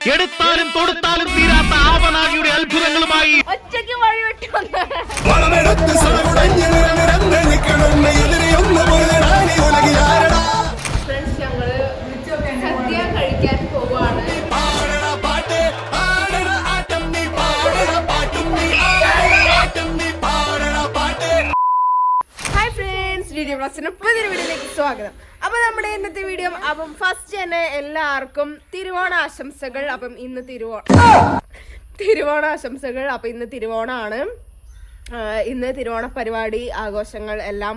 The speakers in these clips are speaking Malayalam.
എടുത്താലും തൊടുത്താലും തീരാത്ത ആവനാഴിയുടെ അത്ഭുതങ്ങളുമായി ഒറ്റയ്ക്ക് വഴി വീഡിയോ ബ്ലോഗ്സിന്റെ പുതിയൊരു വീഡിയോയിലേക്ക് സ്വാഗതം. അപ്പൊ നമ്മുടെ ഇന്നത്തെ വീഡിയോ അപ്പം ഫസ്റ്റ് തന്നെ എല്ലാവർക്കും തിരുവോണ ആശംസകൾ അപ്പം ഇന്ന് തിരുവോണ തിരുവോണ ആശംസകൾ അപ്പൊ ഇന്ന് തിരുവോണമാണ് ഇന്ന് തിരുവോണ പരിപാടി ആഘോഷങ്ങൾ എല്ലാം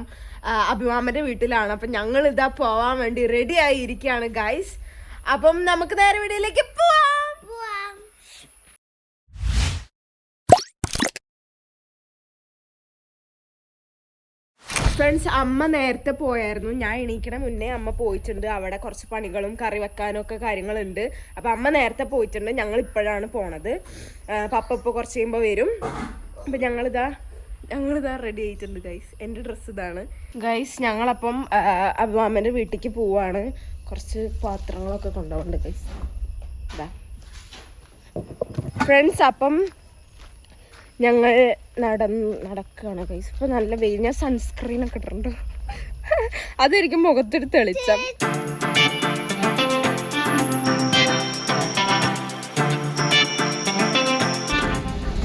അഭിമാമന്റെ വീട്ടിലാണ്. അപ്പം ഞങ്ങൾ ഇതാ പോവാൻ വേണ്ടി റെഡി ആയി ഇരിക്കുകയാണ് ഗൈസ് അപ്പം നമുക്ക് നേരെ വീഡിയോയിലേക്ക് പോവാം. ഫ്രണ്ട്സ് അമ്മ നേരത്തെ പോയായിരുന്നു. ഞാൻ എണീക്കണ മുന്നേ അമ്മ പോയിട്ടുണ്ട്. അവിടെ കുറച്ച് പണികളും കറി വെക്കാനും ഒക്കെ കാര്യങ്ങളുണ്ട്. അപ്പം അമ്മ നേരത്തെ പോയിട്ടുണ്ട്. ഞങ്ങൾ ഇപ്പോഴാണ് പോണത്. പപ്പ ഇപ്പോൾ കുറച്ച് കഴിയുമ്പോൾ വരും. അപ്പം ഞങ്ങളിതാ ഞങ്ങളിതാ റെഡി ആയിട്ടുണ്ട് ഗൈസ് എന്റെ ഡ്രസ്സ് ഇതാണ്. ഗൈസ് ഞങ്ങളപ്പം അമ്മാമ്മന്റെ വീട്ടിലേക്ക് പോവാണ്. കുറച്ച് പാത്രങ്ങളൊക്കെ കൊണ്ടുപോകുന്നുണ്ട് ഗൈസ് ഫ്രണ്ട്സ് അപ്പം ഞങ്ങൾ നടന്ന് നടക്കുകയാണ് ഗൈസ് ഇപ്പൊ നല്ല വെയിൽ. ഞാൻ സൺസ്ക്രീൻ ഒക്കെ ഇട്ടിട്ടുണ്ട്. അതായിരിക്കും മുഖത്തൊരു തെളിച്ചം.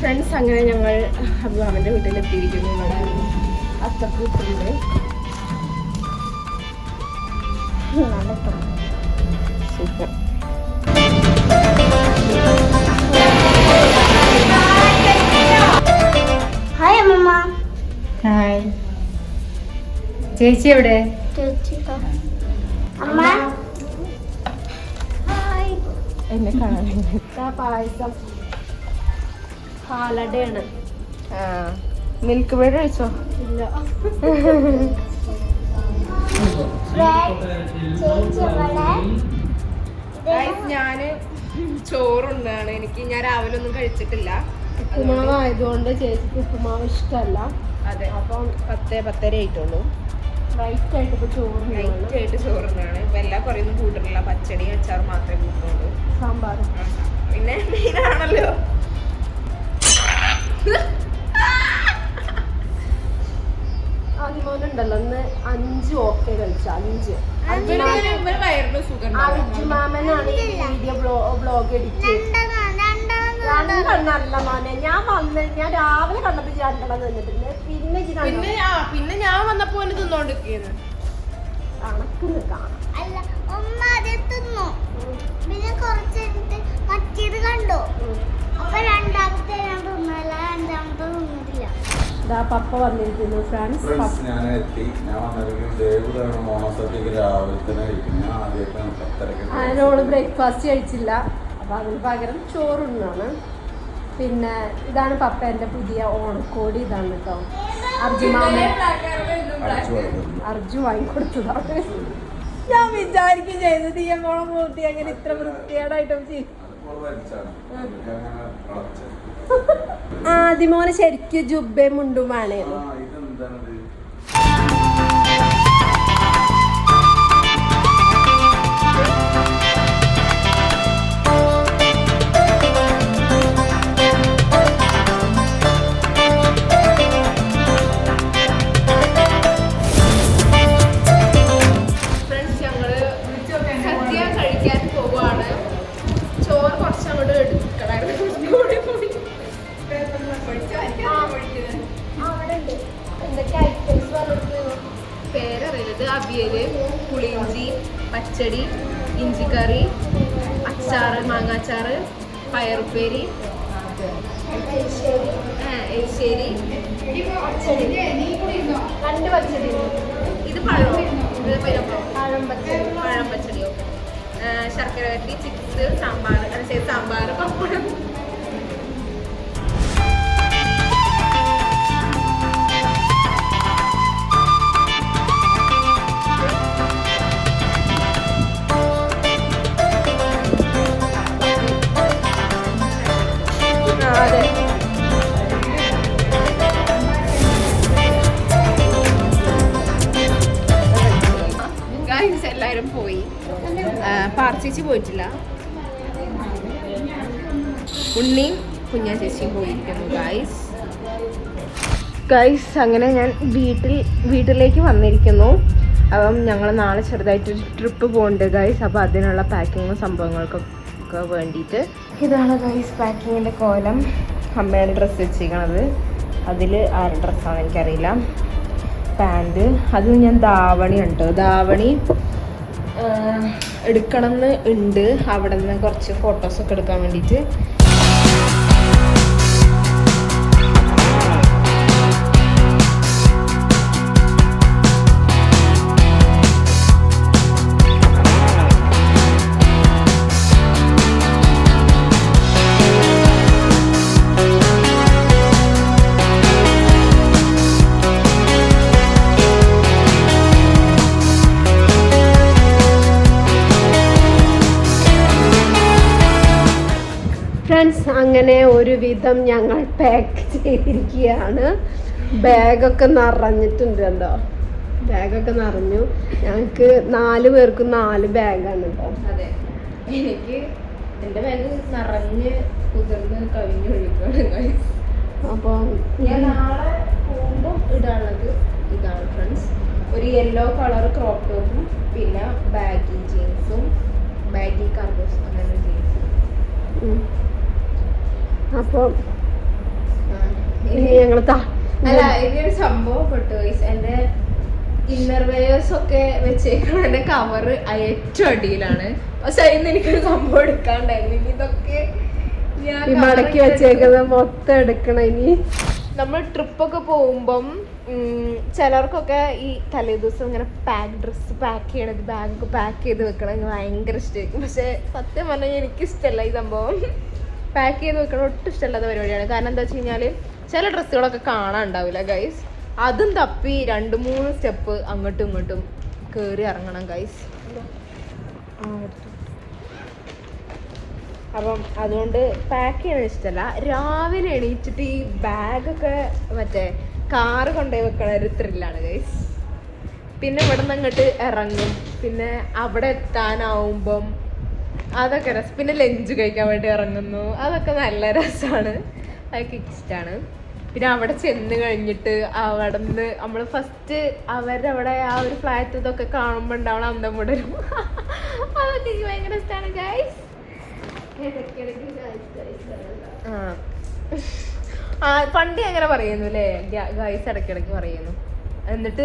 ഫ്രണ്ട്സ് അങ്ങനെ ഞങ്ങൾ അഭിമാമന്റെ വീട്ടിലെത്തിയിരിക്കുന്നു. ഇവിടെ അത്തപ്പൂട്ടുണ്ട് സൂപ്പർ ചേച്ചി എവിടെ? അമ്മ? ഹായ്. എന്നെ കാണാൻ പായസം. പാലടയാണ്. മിൽക്ക് ബ്രെഡ് കഴിച്ചോ? ഇല്ല. ഞാൻ ചോറുണ്ടാണ്. എനിക്ക് ഞാൻ രാവിലെ ഒന്നും കഴിച്ചിട്ടില്ല. ഉപ്പുമാവ് ആയതുകൊണ്ട് ചേച്ചിക്ക് ഉപ്പുമാവ് ഇഷ്ടമല്ല. അതെ. അപ്പം പത്ത് പത്തര ആയിട്ടുള്ളൂ. റൈറ്റ് ആയിട്ട് ഇപ്പൊ ചോറ് റൈറ്റ് ആയിട്ട് ചോറുന്നാണ് ഇപ്പൊ എല്ലാ കുറയൊന്നും കൂട്ടിട്ടില്ല. പച്ചടി അച്ചാർ മാത്രമേ കൂട്ടുള്ളൂ. സാമ്പാർ പിന്നെ മീനാണല്ലോ. അതിമോനുണ്ടല്ലോ ഇന്ന് അഞ്ച് ഓക്കെ കഴിച്ചു. അഞ്ച്. അർജുമാമനാണ് ഈ വീഡിയോ ബ്ലോഗ് എഡിറ്റ് ചെയ്തത്. രണ്ടെണ്ണല്ല മോനെ ഞാൻ വന്ന് ഞാൻ രാവിലെ കണ്ടപ്പോ രണ്ടെണ്ണം പിന്നെ പിന്നെ ആ പിന്നെ ഞാൻ വന്നപ്പോ ഓന് തിന്നോണ്ടിരിക്കുന്നു. കണക്കിന് കാണാം. അല്ല ഉമ്മ അത് തിന്നു? പിന്നെ കുറച്ച് കഴിഞ്ഞിട്ട് മറ്റേത് കണ്ടു? അപ്പൊ രണ്ടാമത്തെ ഞാൻ തിന്നല്ല അഞ്ചാമത്തെ തിന്നിട്ടില്ല. ഇതാ പപ്പ വന്നിരിക്കുന്നു ഫ്രണ്ട്സ് ഫ്രണ്ട്സ് ഞാൻ എത്തി. ഞാൻ വന്നിരിക്കും മോണസത്തേക്ക് രാവിലെ തന്നെ കഴിക്കും ഞാൻ ആദ്യമായിട്ടാണ് പത്തരക്ക് അതിനോട് ബ്രേക്ക്ഫാസ്റ്റ് കഴിച്ചില്ല. അപ്പൊ അതിന് പകരം ചോറുണ്ണാണ് പിന്നെ ഇതാണ് പപ്പേന്റെ പുതിയ ഓണക്കോടി ഇതാണ് കേട്ടോ കൊടുക്കുന്നു അർജു വാങ്ങിക്കൊടുത്തതാണ്. ഞാൻ വിചാരിക്കും ചെയ്തത് ഈ മോളെ മൂത്തി അങ്ങനെ ഇത്ര വൃത്തികേടായിട്ടും ചെയ്യും. അപ്പോൾ. ആദ്യമോനെ ശരിക്കും ജുബേ മുണ്ടും ആ അവിയൽ പുളിയിഞ്ചി പച്ചടി ഇഞ്ചിക്കറി അച്ചാറ് മാങ്ങാച്ചാറ് പയറുപ്പേരി എരിശ്ശേരി. ഇത് പഴം ഇത് പഴം പച്ചടി പഴം പച്ചടിയോ ശർക്കര വരട്ടി ചിപ്സ് സാമ്പാർ. സാമ്പാർ പപ്പടം. എല്ലാവരും പോയി. പാർച്ചേച്ചി പോയിട്ടില്ല. ഉണ്ണിയും കുഞ്ഞാ ചേച്ചിയും പോയിരിക്കുന്നു ഗൈസ് ഗൈസ് അങ്ങനെ ഞാൻ വീട്ടിൽ വീട്ടിലേക്ക് വന്നിരിക്കുന്നു. അപ്പം ഞങ്ങൾ നാളെ ചെറുതായിട്ടൊരു ട്രിപ്പ് പോകുന്നുണ്ട് ഗൈസ് അപ്പോൾ അതിനുള്ള പാക്കിങ്ങും സംഭവങ്ങൾക്കൊക്കെ വേണ്ടിയിട്ട് ഇതാണ് ഗൈസ് പാക്കിങ്ങിന്റെ കോലം. അമ്മയുടെ ഡ്രസ്സ് വെച്ചിരിക്കണത് അതിൽ ആരുടെ ഡ്രസ്സാണെന്ന് എനിക്കറിയില്ല. പാന്റ് അത് ഞാൻ ധാവണി ഉണ്ട് ധാവണി എടുക്കണം എന്ന് ഉണ്ട്. അവിടെ നിന്ന് കുറച്ച് ഫോട്ടോസൊക്കെ എടുക്കാൻ വേണ്ടിയിട്ട്. ഫ്രണ്ട്സ് അങ്ങനെ ഒരുവിധം ഞങ്ങൾ പാക്ക് ചെയ്തിരിക്കുകയാണ്. ബാഗൊക്കെ നിറഞ്ഞിട്ടുണ്ട് കണ്ടോ ബാഗൊക്കെ നിറഞ്ഞു. ഞങ്ങൾക്ക് നാല് പേർക്ക് നാല് ബാഗാണ് കേട്ടോ അതെ. എനിക്ക് എന്റെ ബാഗ് നിറഞ്ഞ് കുതിർന്ന് കവിഞ്ഞു ഒഴുകാണ് അപ്പം ഞാൻ നാളെ പോകുമ്പോൾ ഇടാനുള്ളത് ഇതാണ് ഫ്രണ്ട്സ് ഒരു യെല്ലോ കളർ ക്രോപ്പ് ടോപ്പും പിന്നെ ബാഗി ജീൻസും ബാഗി കാർഗോസ് അങ്ങനെ ജീൻസും അപ്പോൾ ഇനി ഞങ്ങൾ അല്ല ഇനിയൊരു സംഭവം പെട്ടു. എന്റെ ഇന്നർ വെയേഴ്സ് ഒക്കെ വെച്ചേക്കണ എന്റെ കവർ ഏറ്റവും അടിയിലാണ്. പക്ഷെ അതിന് എനിക്കൊരു സംഭവം എടുക്കാണ്ടായിരുന്നു. ഇതൊക്കെ മടക്കി വെച്ചേക്കുന്നത് മൊത്തം എടുക്കണം ഇനി. നമ്മൾ ട്രിപ്പൊക്കെ പോകുമ്പം ചിലർക്കൊക്കെ ഈ തലേദിവസം ഇങ്ങനെ പാക്ക് ഡ്രസ്സ് പാക്ക് ചെയ്യണത് ബാഗ് പാക്ക് ചെയ്ത് വെക്കണം ഭയങ്കര ഇഷ്ടമായിരിക്കും പക്ഷെ സത്യം പറഞ്ഞാൽ എനിക്ക് ഇഷ്ടമല്ല ഈ സംഭവം. പാക്ക് ചെയ്ത് വെക്കണ ഒട്ടും ഇഷ്ടമല്ലാത്ത പരിപാടിയാണ്. കാരണം എന്താ വെച്ച് കഴിഞ്ഞാൽ ചില ഡ്രസ്സുകളൊക്കെ കാണാൻ ഉണ്ടാവില്ല ഗൈസ് അതും തപ്പി രണ്ട് മൂന്ന് സ്റ്റെപ്പ് അങ്ങോട്ടും ഇങ്ങോട്ടും കയറി ഇറങ്ങണം ഗൈസ് അപ്പം അതുകൊണ്ട് പാക്ക് ചെയ്യാൻ ഇഷ്ടമല്ല. രാവിലെ എണീച്ചിട്ട് ഈ ബാഗൊക്കെ മറ്റേ കാറ് കൊണ്ടുപോയി വെക്കണ ഒരു ത്രില്ലാണ് ഗൈസ് പിന്നെ ഇവിടെ നിന്ന് അങ്ങോട്ട് ഇറങ്ങും. പിന്നെ അവിടെ എത്താനാവുമ്പം അതൊക്കെ രസം. പിന്നെ ലഞ്ച് കഴിക്കാൻ വേണ്ടി ഇറങ്ങുന്നു. അതൊക്കെ നല്ല രസമാണ്. അതൊക്കെ ഇഷ്ടമാണ് പിന്നെ അവിടെ ചെന്ന് കഴിഞ്ഞിട്ട് അവിടെ നിന്ന് നമ്മൾ ഫസ്റ്റ് അവരുടെ അവിടെ ആ ഒരു ഫ്ലാറ്റ് ഇതൊക്കെ കാണുമ്പോൾ ഉണ്ടാവണ അന്തം വിടരും അതൊക്കെ എനിക്ക് ഭയങ്കര ഇഷ്ടമാണ് ഗൈസ്. ആ. പണ്ട് അങ്ങനെ പറയുന്നു അല്ലേ ഗൈസ് ഇടയ്ക്കിടയ്ക്ക് പറയുന്നു. എന്നിട്ട്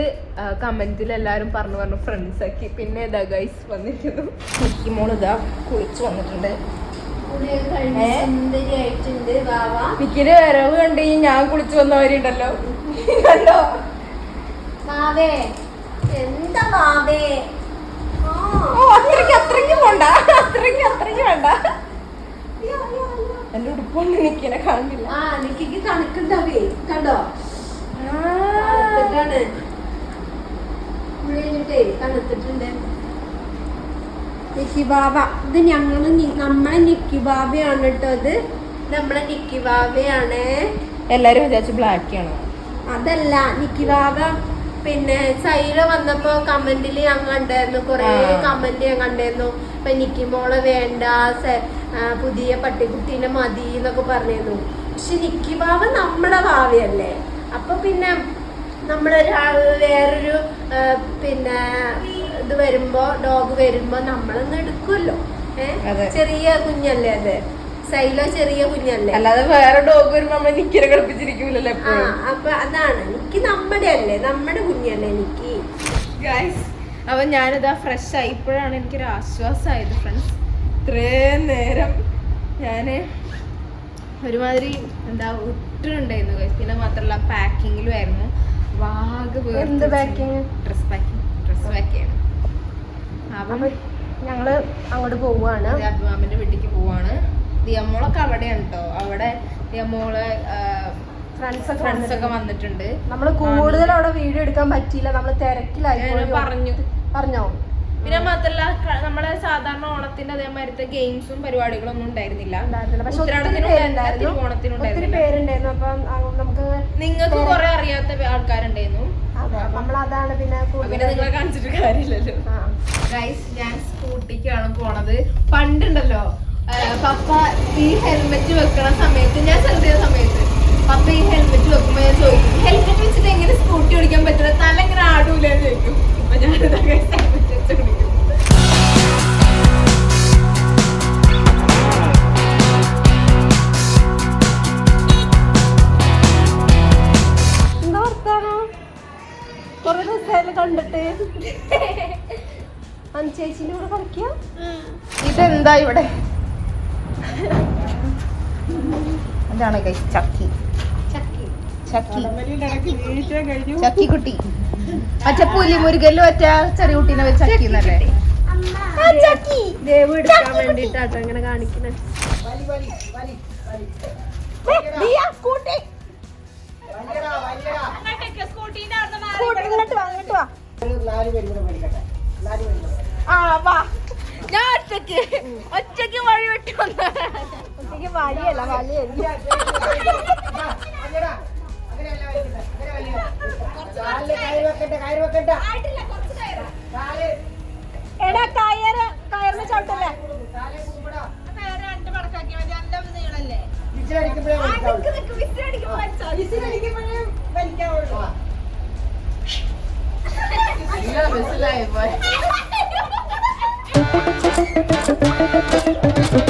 കമന്റിൽ എല്ലാവരും പറഞ്ഞു പറഞ്ഞു ഫ്രണ്ട്സ് ആക്കി. പിന്നെ ഇതാ ഗൈസ് വന്നിരിക്കുന്നു. മിക്കി മോൾ ഇതാ കുളിച്ച് വന്നിട്ടുണ്ട് മിക്കിന്റെ വരവ് കണ്ട് ഞാൻ കുളിച്ചു വന്നവരുണ്ടല്ലോ കണ്ടോ? മാവേ എന്താ മാവേ ഓ അത്രയ്ക്ക് അത്രയ്ക്ക് പോണ്ട. അത്രയ്ക്ക് അത്രയ്ക്ക് വേണ്ട. എന്റെ ഉടുപ്പൊന്നും നിക്കിനെ കാണില്ല കണക്കുണ്ടാവേ കണ്ടോ? ബാബ ഇത് ഞങ്ങൾ നമ്മളെ നിക്കി ബാബയാണ് കേട്ടോ ഇത്. നമ്മളെ നിക്കി ബാബയാണ്. എല്ലാരും വിചാരിച്ചു ബ്ലാക്ക് ആണ്. അതല്ല നിക്കി ബാബ. പിന്നെ സൈല വന്നപ്പോ കമന്റിൽ ഞാൻ കണ്ടായിരുന്നു കൊറേ കമന്റ് ഞാൻ കണ്ടായിരുന്നു. ഇപ്പൊ നിക്കി മോളെ വേണ്ട പുതിയ പട്ടിക്കുട്ടീനെ മതി എന്നൊക്കെ പറഞ്ഞിരുന്നു. പക്ഷെ നിക്കി ബാബ നമ്മളെ ഭാവിയല്ലേ അപ്പൊ പിന്നെ നമ്മളൊരാൾ വേറൊരു പിന്നെ ഇത് വരുമ്പോ ഡോഗ് വരുമ്പോ നമ്മളൊന്നും എടുക്കുമല്ലോ ഏഹ് ചെറിയ കുഞ്ഞല്ലേ അത്? സൈലോ ചെറിയ കുഞ്ഞല്ലേ? അല്ലാതെ വേറെ ഡോഗ് വരുമ്പോ നമ്മൾ നിക്കിനെ കളിപ്പിച്ചിരിക്കൂലല്ലോ അപ്പൊ അതാണ്. എനിക്ക് നമ്മുടെ അല്ലേ നമ്മുടെ കുഞ്ഞല്ലേ എനിക്ക് ഗൈസ് അപ്പൊ ഞാനിതാ ഫ്രഷ് ആയി. ഇപ്പോഴാണ് എനിക്കൊരു ആശ്വാസമായത് ഫ്രണ്ട്സ് ഇത്രയും നേരം ഞാൻ ഒരുമാതിരി എന്താ ഒട്ടുണ്ടായിരുന്നു ഗൈസ് പിന്നെ മാത്രമല്ല പാക്കിങ്ങിലും ആയിരുന്നു. വാഗ് എന്ത് packing? ഡ്രസ് പാക്കിങ് ഡ്രസ് പാക്കിയാണ് അപ്പം ഞങ്ങൾ അങ്ങോട്ട് പോവാണ് അഭിമാമിന്റെ വീട്ടിലേക്ക് പോവാണ് ദിയമോളൊക്കെ അവിടെയാണ് കേട്ടോ അവിടെ ദിയമോൾ ഫ്രണ്ട്സ് ഒക്കെ ഫ്രണ്ട്സ് ഒക്കെ വന്നിട്ടുണ്ട്. നമ്മൾ നമ്മൾ കൂടുതൽ അവിടെ വീഡിയോ എടുക്കാൻ പറ്റിയില്ല. നമ്മൾ തിരക്കിലായി. പറഞ്ഞു. പറഞ്ഞോ? പിന്നെ മാത്രല്ല നമ്മളെ സാധാരണ ഓണത്തിന്റെ അതേമാതിരത്തെ ഗെയിംസും പരിപാടികളൊന്നും ഉണ്ടായിരുന്നില്ല. പേരുണ്ടായിരുന്നു. അപ്പം നമുക്ക് നിങ്ങൾക്ക് കുറെ അറിയാത്ത ആൾക്കാരുണ്ടായിരുന്നു. നമ്മളതാണ് പിന്നെ പിന്നെ നിങ്ങളെ കാണിച്ചിട്ട് കാര്യമില്ലല്ലോ. ഗൈസ് ഞാൻ സ്കൂട്ടിക്കാണ് പോണത്. പണ്ടുണ്ടല്ലോ പപ്പ ഈ ഹെൽമെറ്റ് വെക്കണ സമയത്ത് ഞാൻ ചെയ്ത സമയത്ത് പപ്പ ഈ ഹെൽമെറ്റ് വെക്കുമ്പോ ഞാൻ ചോദിക്കും ഹെൽമെറ്റ് വെച്ചിട്ട് എങ്ങനെ സ്കൂട്ടി ഓടിക്കാൻ പറ്റില്ല തല എങ്ങനെ ആടൂല എന്ന് ചോദിക്കും. അപ്പൊ ഞാൻ ഹെൽമെറ്റ് വെച്ച് കണ്ടിട്ട്? അഞ്ചേച്ചിന്റെ കൂടെ കളിക്കുക ഇതെന്താ ഇവിടെ? അതാണ് ഗൈസ് ചക്കി. ചക്കി. ചക്കി. കുട്ടി. മറ്റേ പുലി മുരുകല്ലോ ഒറ്റ ചെറിയ കുട്ടീനെ വെച്ച് ചക്കി എന്നല്ലേ? ആ, ചക്കി. ദേവ് എടുക്കാൻ വേണ്ടിട്ടാട്ടോ ഇങ്ങനെ കാണിക്കണേ. സ്കൂട്ടി. ഇങ്ങോട്ട് വാ ഇങ്ങോട്ട് വാ. ആ വാ. ഞാൻ ഒറ്റയ്ക്ക് ഒറ്റയ്ക്ക് വഴി വിട്ടു ഒറ്റയ്ക്ക് വഴിയല്ല വഴിയല്ല എടാ കയറ് കയറിന് ചവിട്ടല്ലേ? Love is life.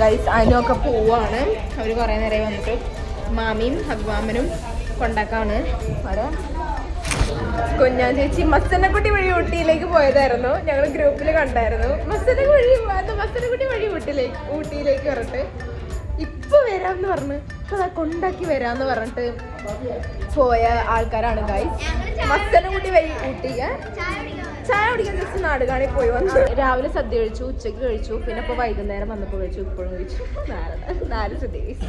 ഗൈസ് അതിനൊക്കെ പോവാണ്. അവർ കുറേ നേരം വന്നിട്ട് മാമിയും ഹഗ്വാമനും കൊണ്ടാക്കാണ്. അവിടെ കുഞ്ഞാൻ ചേച്ചി മസ്സനക്കുട്ടി വഴി ഊട്ടിയിലേക്ക് പോയതായിരുന്നു. ഞങ്ങൾ ഗ്രൂപ്പിൽ കണ്ടായിരുന്നു. മസ്സനക്കുട്ടി വഴി അത് മസ്സനക്കുട്ടി വഴി ഊട്ടിയിലേക്ക് ഊട്ടിയിലേക്ക് പറഞ്ഞിട്ട് ഇപ്പൊ വരാന്ന് പറഞ്ഞ്. ദാ കൊണ്ടാക്കി വരാന്ന് പറഞ്ഞിട്ട് പോയ ആൾക്കാരാണ് ഗൈസ് മസ്സനക്കുട്ടി വഴി ഊട്ടിക്ക്. ചായ കുടിക്കാൻ ജസ്റ്റ് നാടുകാണി പോയി വന്നു. രാവിലെ സദ്യ കഴിച്ചു ഉച്ചയ്ക്ക് കഴിച്ചു പിന്നെ ഇപ്പൊ വൈകുന്നേരം വന്നപ്പോൾ കഴിച്ചു ഇപ്പോഴും കഴിച്ചു. നാല് നാല് സദ്യ കഴിച്ചു.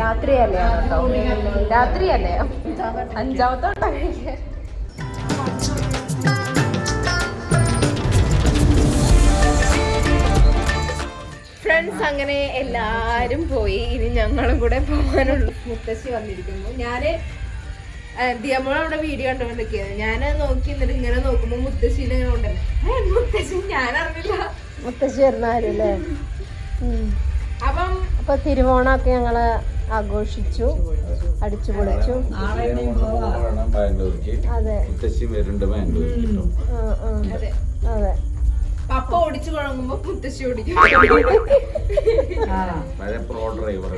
രാത്രിയല്ലേ? രാത്രിയല്ലേ? അഞ്ചാമത്തെ ഫ്രണ്ട്സ് അങ്ങനെ എല്ലാരും പോയി. ഇനി ഞങ്ങളും കൂടെ പോകാനുള്ളൂ. മുത്തശ്ശി വന്നിരിക്കുന്നു. ഞാൻ ദിയമ്മ അവിടെ വീഡിയോ കണ്ടുകൊണ്ടിരിക്കുന്നത് ഞാൻ നോക്കി എന്നിട്ട് ഇങ്ങനെ നോക്കുമ്പോ മുത്തശ്ശീനെ ഇങ്ങനെ ഉണ്ടല്ലോ മുത്തശ്ശി ഞാൻ അറിഞ്ഞില്ല. മുത്തശ്ശി വരുന്നാരല്ലേ അപ്പം അപ്പൊ തിരുവോണൊക്കെ ഞങ്ങൾ ആഘോഷിച്ചു അടിച്ചു പൊളിച്ചു അതെ. മുത്തശ്ശി ആ. അതെ. പപ്പ ഓടിച്ചു കുഴങ്ങുമ്പോ മുത്തശ്ശി ഓടിക്കും. പഴയ പ്രോ ഡ്രൈവർ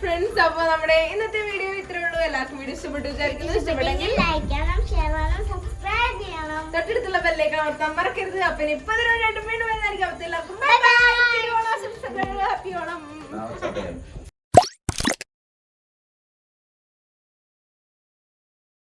ഫ്രണ്ട്സ് അപ്പൊ നമ്മുടെ ഇന്നത്തെ വീഡിയോ ഇത്രേ ഉള്ളൂ. എല്ലാവർക്കും വീഡിയോ ഇഷ്ടപ്പെട്ടു വിചാരിക്കുന്നു. ഇഷ്ടപ്പെട്ടെങ്കിൽ ലൈക്ക് ചെയ്യണം ഷെയർ ചെയ്യണം സബ്സ്ക്രൈബ് ചെയ്യണം. തൊട്ടടുത്തുള്ള ബെല്ലേക്ക് അമർത്താൻ മറക്കരുത്. അപ്പൊ ഇനി ഇപ്പൊ രണ്ടും വീണ്ടും വരുന്നതായിരിക്കും അപ്പൊ എല്ലാവർക്കും ബൈ ബൈ തിരുവോണാശംസകൾ ഹാപ്പി ഓണം